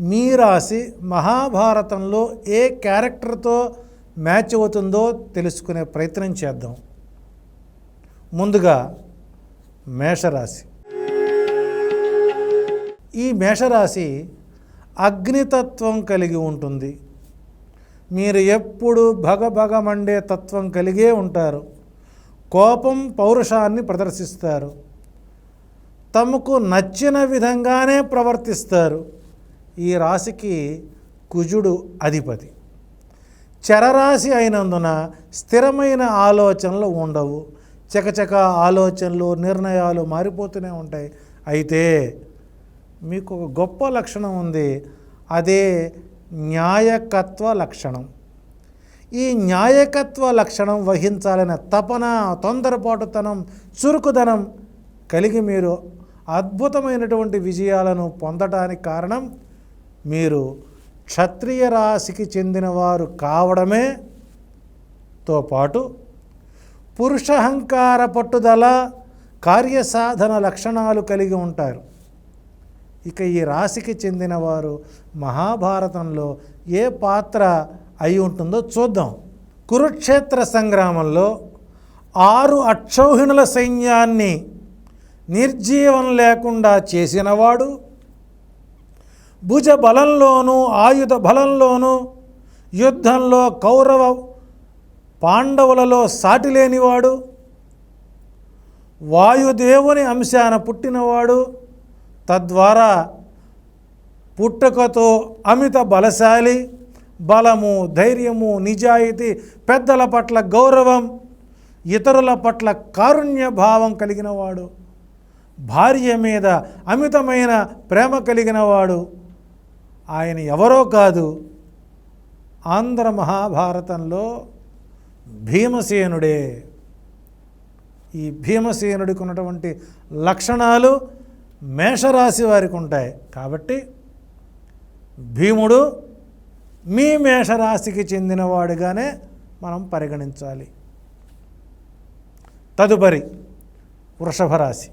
మీ రాశి మహాభారతంలో ఏ క్యారెక్టర్తో మ్యాచ్ అవుతుందో తెలుసుకునే ప్రయత్నం చేద్దాం. ముందుగా మేషరాశి. ఈ మేషరాశి అగ్నితత్వం కలిగి ఉంటుంది. మీరు ఎప్పుడు భగభగమండే తత్వం కలిగే ఉంటారు. కోపం పౌరుషాన్ని ప్రదర్శిస్తారు. తమకు నచ్చిన విధంగానే ప్రవర్తిస్తారు. ఈ రాశికి కుజుడు అధిపతి. చరరాశి అయినందున స్థిరమైన ఆలోచనలు ఉండవు. చకచక ఆలోచనలు నిర్ణయాలు మారిపోతూనే ఉంటాయి. అయితే మీకు ఒక గొప్ప లక్షణం ఉంది. అదే న్యాయకత్వ లక్షణం. ఈ న్యాయకత్వ లక్షణం వహించాలనే తపన తొందరపాటుతనం చురుకుదనం కలిగి మీరు అద్భుతమైనటువంటి విజయాలను పొందటానికి కారణం మీరు క్షత్రియ రాశికి చెందినవారు కావడమే తో పాటు పురుషహంకార పట్టుదల కార్యసాధన లక్షణాలు కలిగి ఉంటారు. ఇక ఈ రాశికి చెందినవారు మహాభారతంలో ఏ పాత్ర అయి ఉంటుందో చూద్దాం. కురుక్షేత్ర సంగ్రామంలో ఆరు అక్షౌహిణుల సైన్యాన్ని నిర్జీవం లేకుండా చేసినవాడు భుజ బలంలోనూ ఆయుధ బలంలోనూ యుద్ధంలో కౌరవ పాండవులలో సాటి లేనివాడు వాయుదేవుని అంశాన పుట్టినవాడు తద్వారా పుట్టుకతో అమిత బలశాలి బలము ధైర్యము నిజాయితీ పెద్దల పట్ల గౌరవం ఇతరుల పట్ల కారుణ్య భావం కలిగినవాడు భార్య మీద అమితమైన ప్రేమ కలిగినవాడు. ఆయన ఎవరో కాదు. ఆంధ్ర మహాభారతంలో భీమసేనుడే. ఈ భీమసేనుడికి ఉన్నటువంటి లక్షణాలు మేషరాశి వారికి ఉంటాయి. కాబట్టి భీముడు మీ మేషరాశికి చెందినవాడుగానే మనం పరిగణించాలి. తదుపరి వృషభ రాశి